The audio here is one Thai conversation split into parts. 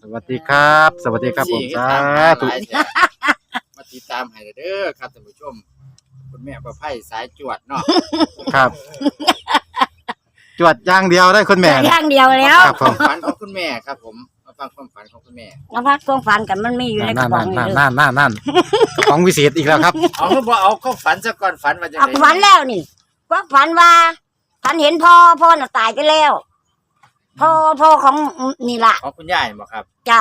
สวัสดีครับ สวัสดีครับผมสี่สาก็ธุตามหาหลายแท้มาติดตามให้เด้อครับท่านผู้ชม คุณแม่ประไพสายจวดเนาะครับ จวดอย่างเดียวได้คุณแม่แต่นะอย่างเดียวแล้วครับผมความฝันของคุณแม่ครับ ผมมาฟังความฝันของคุณแม่มาพักความฝันกันมันมีอยู่ในกระนั่นป๋อนั่งนนี่นั่นเด้อนั่นนั่นนั่นกระป๋องวิเศษอีกแล้วครับ เอาเพิ่นบ่เอาความฝันซะก่อนฝันว่าจังเอาได๋ฝันแล้วนี่ความฝันว่าฝันเห็นพ่อพ่อน่ะตายไปแล้ว พ่อพ่อของนี่ล่ะของคุณยายบ่ครับจ้า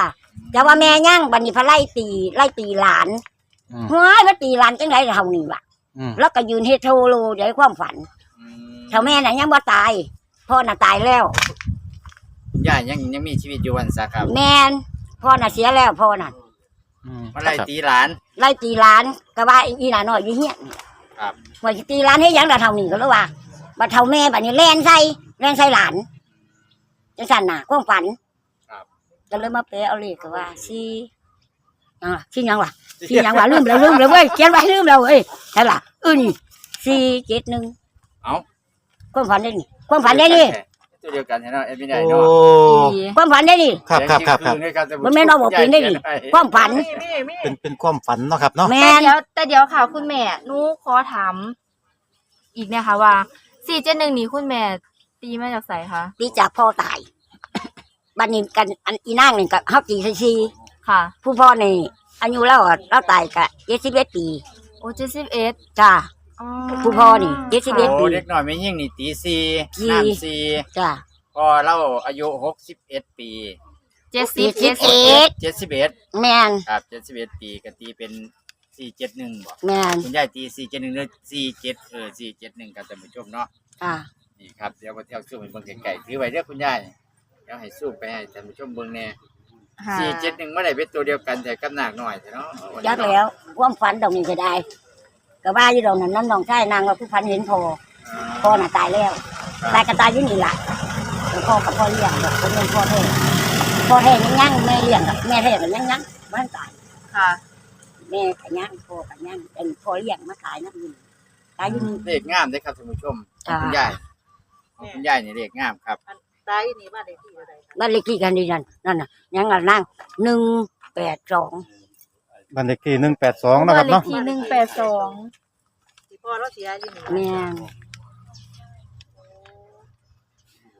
แต่ว่าแม่ย่างบัดนี้พระไล่ตีไล่ตีหลานอืมเฮ้ยมาตีหลานจังไรเท่านี้วะอืมแล้วก็ยืนเฮดโทโลเดี๋ยวความฝันอืมเท่าแม่น่ะยังบ่ตายพ่อน่ะตายแล้ว คุณยายยังยังมีชีวิตอยู่วันซะครับแม่นพ่อน่ะเสียแล้วพ่อน่ะอืม มาไล่ตีหลาน ไล่ตีหลานก็ว่าอีหน่าน้อยอยู่เฮียนครับ ว่าสิตีหลานให้หยังดาเท่านี้ก็เลยว่าบัดเท่าแม่บัดนี้แล่นใส่แล่นใส่หลาน จังสั่นน่ะความฝันครับ ก็เลยมาเปะเอาเลขก็ว่าสี่ยังล่ะสี่ยังล่ะสี่ยังล่ะลืมแล้วลืมแล้วเว้ยเขียนไว้ลืมแล้วเว้ยใช่ล่ะเออนี่สี่เจ็ดหนึ่งเอาความฝันได้นี่ความฝันได้นี่ตัวเดียวกันเนาะเอ็มไม่ได้โอ้ เนาะความฝันได้นี่ ครับครับครับครับเสียงชื่อคืนบ่แม่นเอาบอกเป็นได้นี่ความฝัน เป็นเป็นความฝันเนาะครับเนาะ แม่แต่นเดี๋ยวแต่เดี๋ยวค่ะคุณแม่หนูขอถามอีกเนะคะว่าสี่เจ็ดหนึ่งนี้คุณแม่ ตีมาจากไสคะตีจากพ่อตายบัดนี้กันอันอีนางนี่กับเฮาตีใส่ซีค่ะ ผู้พ่อนี่อายุแล้วอะเราตายกะเจ็ดสิบเอ็ดปีโอ้เจ็ดสิบเอ็ดจ้า ผู้พ่อนี่เจ็ดสิบเอ็ด โอ้เด็กน้อยไม่ยิ่งนี่ตีสี่สี่น้ำสี่จ้าพอเราอายุหกสิบเอ็ดปีเจ็ดสิบเจ็เจ็ดดสิสิบบเอ็ดเจ็ดสิบเอ็ดแม่นครับเจ็ดสิบเอ็ดปีก็ตีเป็นสี่เจ็ดหนึ่งบอกแม่นคุณยายตีสี่เจ็ดหนึ่งหรือสี่เจ็ดเออสี่เจ็ดหนึ่งครับท่านผู้ชมเนาะ จ้า นี่ครับเดี๋ยวมาเที่ยวซูมให้เบิ่งไก่ถือไว้เด้อคุณยายเดี๋ยวให้ซูมไปให้ท่านผู้ชมเบิ่งแน่ค่ะสี่เจ็ดหนึ่งเมื่อไหร่เป็นตัวเดียวกันแต่กับหนักหน่อยเนาะยักแล้วความฝันตรงนี้ก็ได้ก็ว่าอยู่ตรงนั้นน้ำนองใช่นางว่าผู้พันเห็นพ่อพ่อน่ะตายแล้วตายก็ตายอยู่นี่ล่ะแล้วพ่อกับพ่อเลี้ยงแบบเป็นเงินพ่อแท้พ่อแท้ยังยังแม่เลี้ยงกับแม่แท้ก็ยังยังมันตายค่ะ แม่ก็ยังพ่อก็ยังเป็นพ่อเลี้ยงมาตายนั่นอยู่ตายอยู่นี่ เลขงามเด้อครับท่านผู้ชมของจ้า คุณยาย ของคุณยายนี่เลขงามครับตายนี่บ้านเลขที่อะไรบ้านเลขที่กันดีนั่นนั่นน่ะยังอะนั่งหนึ่งแปดสองบันเลขที่หนึ่งแปดสองนาะครับเลเนาะขที่หนึ่งแปดสองที่พ่อเราเสียอยู่นี่แม่น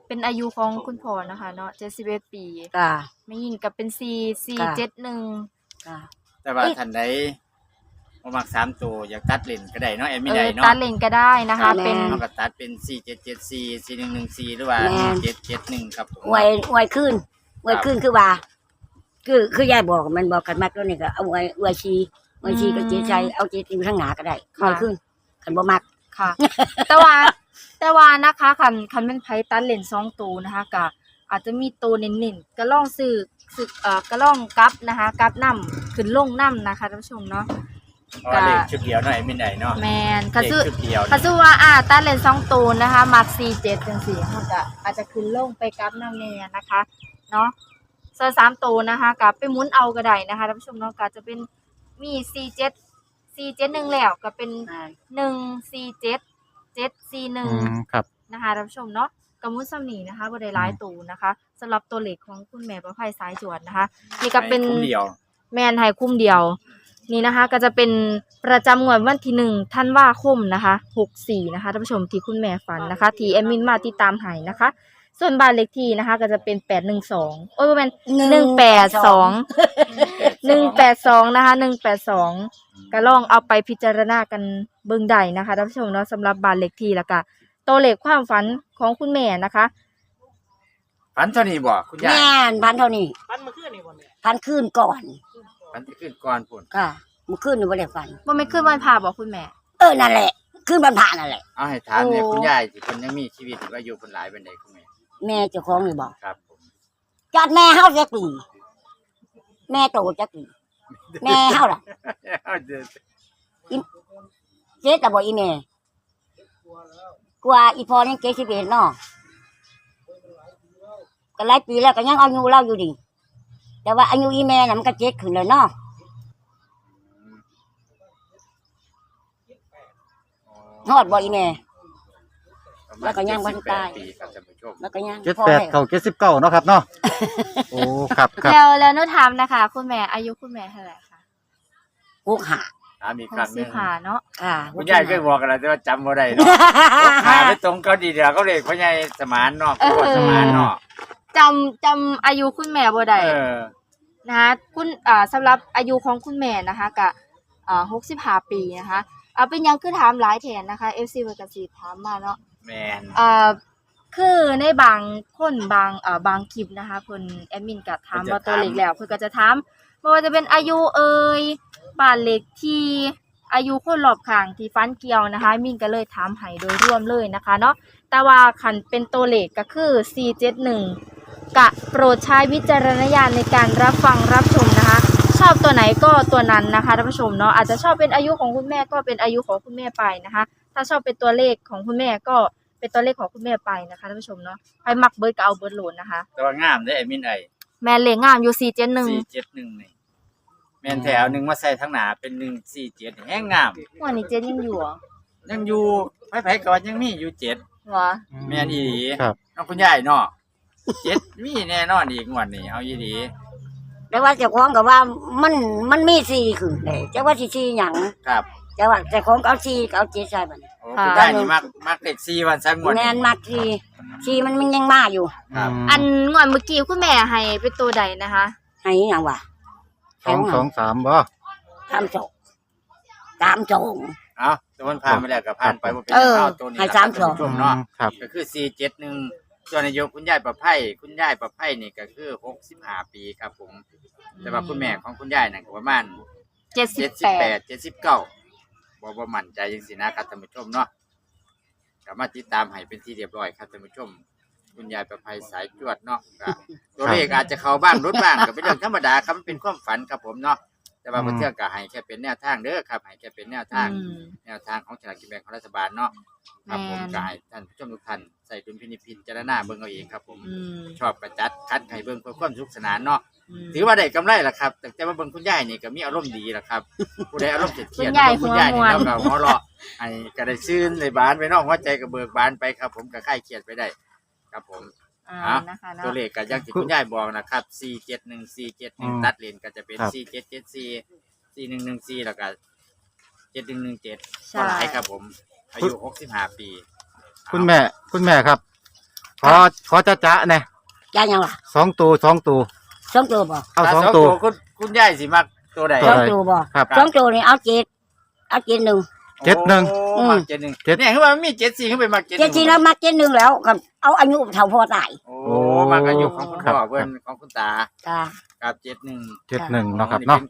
เป็นอายุของคุณพ่อนะคะเนาะเจ็ดสิบเอ็ดปีจ้าไม่ยิงกับเป็นสี่สี่ค่ะ เจ็ดหนึ่งจ้าแต่ว่าท่านใด บ่มักสามตัวอยากตัดเล่นก็ได้เนาะแอดมิเอนได้อเนาะตัดเลนก็ได้นะคะเป็นเราก็ตัดเป็นสี่เจ็ดเจ็ดสี่สี่หนึ่งหนึ่งสี่หรือว่าเจ็ดเจ็ดหนึ่งครับผม อวยอวยขึ้นอวยขึ้นคือว่า คือคือยายบอกมันบอกกันมากตัวนี้ก็เอาอวยอวยชีอวยชีก็เจ๊ใจเอาเจ๊อยู่ข้างหน้าก็ได้อวยขึ้นคันบ่มัก ค่ะ แต่ว่าแต่ว่านะคะคันคันเป็นไพ่ตัดเลนสองตัวนะคะกะอาจจะมีตัวเน้นๆก็ล่องซื้อซื้อเอ่อก็ล่องกลับนะคะกลับนํขึ้นลงนํนะคะท่านผู้ชมเนาะ เพราะว่าเลขชุดเดียวเนาะแอดมินได้เนาะแมนเลคันขซื้อชุดเดียวคันซื้อว่าอ่าตัดเลนสองตัวนะคะมักสี่เจ็ดจังสี่เขาจะอาจจะขึ้นลงไปกลับนํแน่นะคะเนาะส่วนสามตัวนะคะกับไปหมุนเอาก็ได้นะคะท่านผู้ชมเนาะก็จะเป็นมีสี่เจ็ดสี่เจ็ดหนึ่งแล้วก็เป็นหนึ่งสี่เจ็ดเจ็ดสี่หอืนึ่ง มครับนะคะท่านผู้ชมเนาะกำมุนสำนีนะคะบริร้ายตูนะคะสำหรับตัวเลขของคุณแม่ประภัยสายจวดนะคะ นี่ก็เป็นคุ้มเดียว แมนไทยคุ้มเดียว นี่นะคะก็จะเป็นประจำงวดวันที่หนึ่งท่านว่าคมนะคะหกสี่นะคะท่านผู้ชมที่คุณแม่ฝันนะคะ ที่แอมมินมาติดตามให้นะคะ ส่วนบ้านเลขที่นะคะ ก็จะเป็นแปดหนึ่งสองโอ้ยเป็นหนึ่งแปดสองหนึ่งแปดสองนะคะหนึ่งแปดสองก็ลองเอาไปพิจารณากันเบิ่งได้นะคะท่านผู้ชมเนาะสำหรับบ้านเลขที่แล้วก็ตัวเลขความฝันของคุณแม่นะคะฝันเท่านี้บ่คุณยายแม่นพันเท่านี้ปันมาขึ้นนี่บ่แม่พันขึ้นก่อน ฝันที่ขึ้นก่อนพุ่นค่ะมันขึ้นอยู่บ่ได้ฟันว่าไม่ขึ้นวันพาบอกคุณแม่ เออนั่นแหละ ขึ้นบรรพานั่นแหละ เอาให้ถามเนี่ยโอ้ คุณยายที่เพิ่นยังมีชีวิตอยู่อายุเพิ่นหลายปานใดคุณแม่แม่เจ้าของนี่บอกครับผมจัดแม่เฮาจักปีแม่โตจักปีแม่เฮาล่ะเจ๊แต่บอกอีแม่กว่าอีพอนี่เจ๊สิบเอ็ดเนาะก็หลายปีแล้วก็ยังเอาอยู่เล่าอยู่ดิ แต่ว่าอายุอีแม่น่ะมันก็เจ๊ขึ้นแล้วเนาะฮอดบ่อีแม่แล้วก็ยังบ่ตาย 78ปีครับท่านผู้ชมแล้วก็ยังเจ็ดพ่อแปดให้เก้าเจ็ดสิบเก้าเนาะครับเนาะ โอ้ ครับครับแล้วแล้วหนูถามนะคะ คุณแม่อายุคุณแม่เท่าไหร่คะกุกหาถามอีกหครั้กงหสินึบงห้าเนาะค่ะคุณยายเคยบอกกันแล้วแต่ว่าจำบ่ได้เนาะ หาไปตรงเขาดีเดียวเขาเลยพ่อใหญ่สมานเนาะพ่อสมานเนาะ จำจำอายุคุณแม่บ่ได้เออ นะคะคุณอ่าสำหรับอายุของคุณแม่นะคะกะอ่าหกสิบห้าปีนะคะอ่าเป็นหยังคือถามหลายแทนนะคะ FC เวอร์กสีถามมาเนาะ แมนอ่าคือในบางคนบางอ่าบางคลิปนะคะเพิ่นแอดมินก็ถามว่าตัวเลขแล้วเพิ่นก็จะถามบ่ว่าจะเป็นอายุเอ่ยบ้านเลขที่อายุคนรอบข้างที่ฟันเกี่ยวนะคะมินก็เลยถามให้โดยรวมเลยนะคะเนาะแต่ว่าคันเป็นตัวเลขก็คือ 471 กะโปรดใช้วิจารณญาณในการรับฟังรับชมนะคะ ชอบตัวไหนก็ตัวนั้นนะคะท่านผู้ชมเนาะอาจจะชอบเป็นอายุของคุณแม่ก็เป็นอายุของคุณแม่ไปนะคะ ถ้าชอบเป็นตัวเลขของคุณแม่ก็เป็นตัวเลขของคุณแม่ไปนะคะท่านผู้ชมเนาะใครมักเบิร์ดก็เอาเบิร์ดโหลดนะคะ แต่ว่างามได้อไอ้มินไอ้แม่เลขงามอยู่4 7 1สี่เจ็ดหนึ่งนี่แมนแถวหนึ่งมาใส่ทั้งหนาเป็นหนึ่งสี่เจ็ดแห้งงามวันนี้เจ็ดยังอยู่เหรอยังอยู่ไผไผก่อนยังมีอยู่เจ็ดเหรอ แม่นอีหลีครับ น้องคุณยายเนาะ เจ็ดมีแน่นอนอีกงวดนี้เอาอีหลีแต่ว่าเจ้าของก็ว่ามันมันมีสี่ขึ้นเลยจะว่าสิสี่หยังครับแต่ว่าเจ้าของก็เอาสี่ก็เอาเจ็ดใส่มันโอ้คุณยายนี่มักมักเลขสี่วันสักงวดแม่นมักสี่สี่มันมันยังมาอยู่ครับอันงวดเมื่อกี้คุณแม่ให้เป็นตัวใดนะคะให้หยังวะสองสองสามบ่ทำโจกตามโจงเอาตัวมันผ่านไปแล้วก็ผ่านไปบ่เป็นเออเอาตัวนี้ให้ล่ะสามครับสองท่านผู้ชมเนาะครับ ก็คือสี่เจ็ดหนึ่ง ส่วนนายกคุณยายประไพคุณยายประไพนี่ก็คือหกสิบห้าปีครับผม แต่ว่าคุณแม่ของคุณยายนั่นก็ประมาณเจ็ดสิเจ็บดสิบแปแปดดเจ็ดสิบเก้าบ่บ่มั่นใจยังสินะครับท่านผู้ชมเนาะก็มาติดตามให้เป็นที่เรียบร้อยครับท่านผู้ชม คุณยายประไพสายจวดเนาะก็ตัวเลขอาจจะเข้าบ้างรุดบ้างก็เป็นเรื่องธรรมดาครับมันเป็นความฝันครับผมเนาะแต่ว่าอืมเพื่อนก็ให้แค่เป็นแนวทางเด้อครับให้แค่เป็นแนวทาง อืม แนวทางของฉลากกินแบ่งของรัฐบาลเนาะครับผมแม่น ก็ให้ท่านผู้ชมทุกท่านใส่ดุลพินิจพิจารณาเบิ่งเอาเองครับผม อืมชอบกระจัดคัดให้เบิ่งเพื่อความสนุขสนานเนาะ ม ถือว่าได้กำไรล่ะครับแต่แต่ว่าเบิ่งคุณยายนี่ก็มีอารมณ์ดีล่ะครับ ผู้ใดอารมณ์เครียดๆคุณยายเบิ่งคุณยายนี่หัวม่วนแล้วก็หัวเราะให้ก็ได้ชื่นในบานไปเนาะหัวใจก็เบิกบานไปครับ ผมก็คลายเครียดไปได้ ครับผม อ่าอะ นะคะเนาะ ตัวเลขก็อย่างที่คุณยายบอกนะครับ471 471ตัดเลนก็จะเป็นครับ 4774 4114แล้วก็7117ใช่ ก็หลายครับผมอายุ65ปี คุณแม่ คุณแม่ครับ ขอขอจ้าจ้าๆหน่อยย่ายังวะสองตัวสองตัวสองตัวบ่เอาถ้สองตัวคุณคุณยายสิมักตัวใดตัสวองใดตัวบ่ครับสองตัวนี่เอาเจ็ดเอาเจ็ดหนึ่งเจ็ดหนึ่งโอ้มักเจ็ดหนึ่งเจ็ดเนี่ยคือว่ามีเจ็ดสี่ขึ้นไปมักเจ็ดหเจ็นึ่ดงสี่แล้วมักเจ็ดหนึ่งแล้วครับเอาอายุเท่าพ่อตายโอ้มักอายุของคุณครับพ่อเพื่อนของคุณตาค่ะกับเจ็ดหนึ่งเจ็ดหนึ่งเนาะครับเนาะ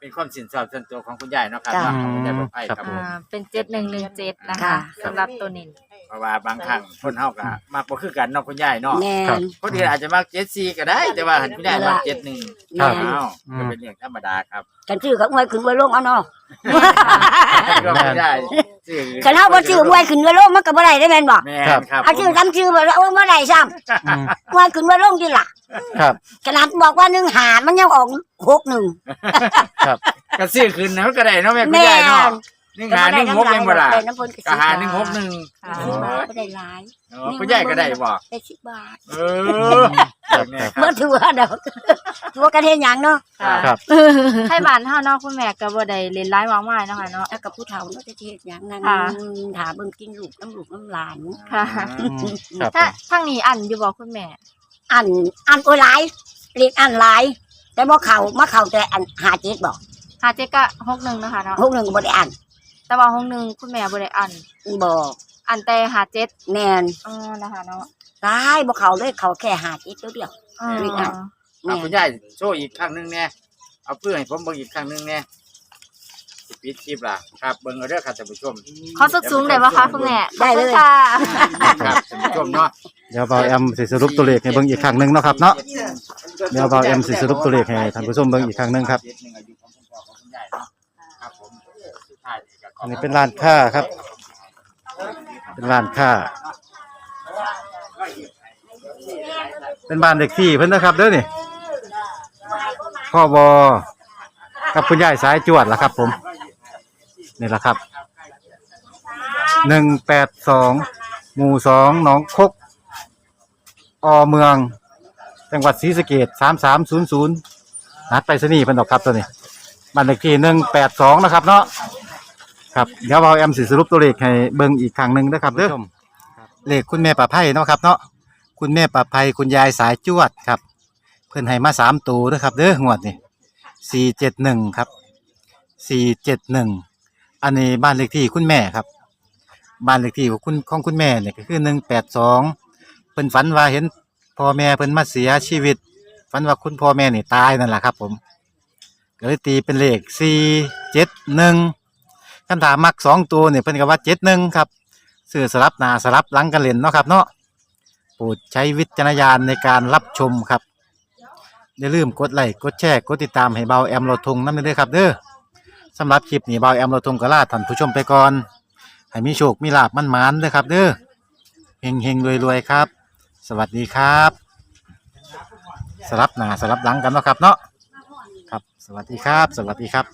เป็นความสินสอดส่วนตัวของคุณยายเนาะครับจ้ะเนาะของคุณยายบอกไปครับผมอ่าเป็นเจ็ดหนึ่งหนึ่งเจ็ดนะคะค่ะสำหรับตัวนิน เพราะว่าบางครั้งคนเฮาก็มักบ่คือกันเนาะคุณยายเนาะแม่ครับนคนอื่นอาจจะมักเจ็ดสี่ก็ได้ แต่ว่าหันคุณยายมักเจ็ดหนึ่งแม่นอ้าวก็เป็นเรื่องธรรมดาครับกันชื่อกับมวยขึ้นมวยลงเอาเนาะก็ไม่ได้ชื่อกันเฮาบ่ชื่อมวยขึ้นมวยลงมันก็บ่ได้ได้แม่นบ่แม่นครับเอาชื่อทำชื่อบ่แล้วบ่ได้ซ้ำอืมมวยขึ้นมวยลงที่ล่ะครับ ขนาดบอกว่าหนึ่งหามันยังออกหกหนึ่งครับก็ซื้อขึ้นนะมันก็ได้เนาะแม่คุณแม่ยายเนาะนห นึ่งหาหนึ่งหกยังบ่ล่ะน้ำเพิ่นก็หาหนึ่งหกหนึ่งค่ะสิบบาทบ่ได้หลายเออคุณยายก็ได้บ่ได้สิบบาทเออครับเนี่ยคบ่รับถือว่าดอกถือว่ากันเฮ็ดหยังเนาะค่ะครับให้บ้านเฮาเนาะคุณแม่ก็บ่ได้เล่นร้ายวางไม้เนาะค่ะเนาะแล้วกับผู้เฒ่าเนาะจะเฮ็ดหยังนั่นค่ะ ถาเบิ่งกินลูกน้ำลูกน้ำหลาน ค่ะ อืมครับถ้าทางนี้อันอยู่บ่คุณแม่ อันอันโอ้ยหลายเรียกอันหลาย แต่บ่เข้ามาเข้าแต่อันหาเจ็ดบ่หาเจ็ดก็หกหนึ่งนะคะเนาะ หกหนึ่งก็บ่ได้อัน แต่ว่าหกหนึ่งคุณแม่บ่ได้อันบ่อันแต่หาเจ็ดแม่นอ๋อนะคะเนาะตายบ่เข้าเลยเข้าแค่หาเจ็ดตัวเดียว อ๋อไม่อัน เอาคุณยายโชว์อีกครั้งหนึงเนี่ยเอาเพื่อให้ผมเบิ่งอีกครั้งหนึงเนี่ยสิปิดคลิปล่ะครับเบิ่งเอาเด้อครับท่านผู้ชมขอสุดสูงได้บ่คะคุณแม่ได้เลย ขอบคุณค่ะครับท่านผู้ชมเนาะเดี๋ยวเบาแอมสิสรุปตัวเลขให้เบิ่งอีกครั้งหนึ่งเนาะครับเนาะ เดี๋ยวเบาแอมสิสรุปตัวเลขให้ท่านผู้ชมเบิ่งอีกครั้งหนึ่งครับ อันนี้เป็นร้านค้าครับ เป็นร้านค้า เป็นบ้านเด็กที่เพิ่นนะครับเด้อนี่พ่อบอกับคุณยายสายจวดล่ะครับ ผมนี่แหละครับหนึ่งแปดสองหมู่สองหนองคก อเมือง จังหวัดศรีสะเกดสามสามศูนย์ศูนย์นัดไปสนีเพิ่นดอกครับตัวนี้บ้านเลขที่หนึ่งแปดสองนะครับเนาะ ครับเดี๋ยวเอาแอมสิสรุปตัวเลขให้เบิ่งอีกครั้งหนึ่งนะครับเด้อเลขคุณแม่ป่าไผ่เนาะครับเนาะคุณแม่ป่าไผ่คุณยายสายจวดครับ เพิ่นให้มาสามตัวนะครับเด้องวดนี่สี่เจ็ดหนึ่งครับสี่เจ็ดหนึ่งอันนี้บ้านเลขที่คุณแม่ครับ บ้านเลขที่ของคุณของคุณแม่เนี่ยก็คือหนึ่งแปดสองเพิ่นฝันว่าเห็นพ่อแม่เพิ่นมาเสียชีวิต ฝันว่าคุณพ่อแม่นี่ตายนั่นแหละครับ ผมก็เลยตีเป็นเลขสี่เจ็ดหนึ่ง คำถามมักสองตัวเนี่ยเพิ่นก็ว่าเจ็ดหนึ่งครับซื้อสลับหนาสลับหลังกันเล่นเนาะครับเนาะโปรดใช้วิจารณญาณในการรับชมครับอย่าลืมกดไลค์กดแชร์กดติดตามให้เบาแอมโลทงนั่นเลยครับเด้อสำหรับคลิปนี้เบาแอมโลทงก็ลาท่านผู้ชมไปก่อนให้มีโชคมีลาบมั่นหมานเด้อครับเด้อเฮงเฮงรวยรวยครับ สวัสดีครับ สลับหนาสลับหลังกันเนาะครับเนาะครับ สวัสดีครับ สวัสดีครับ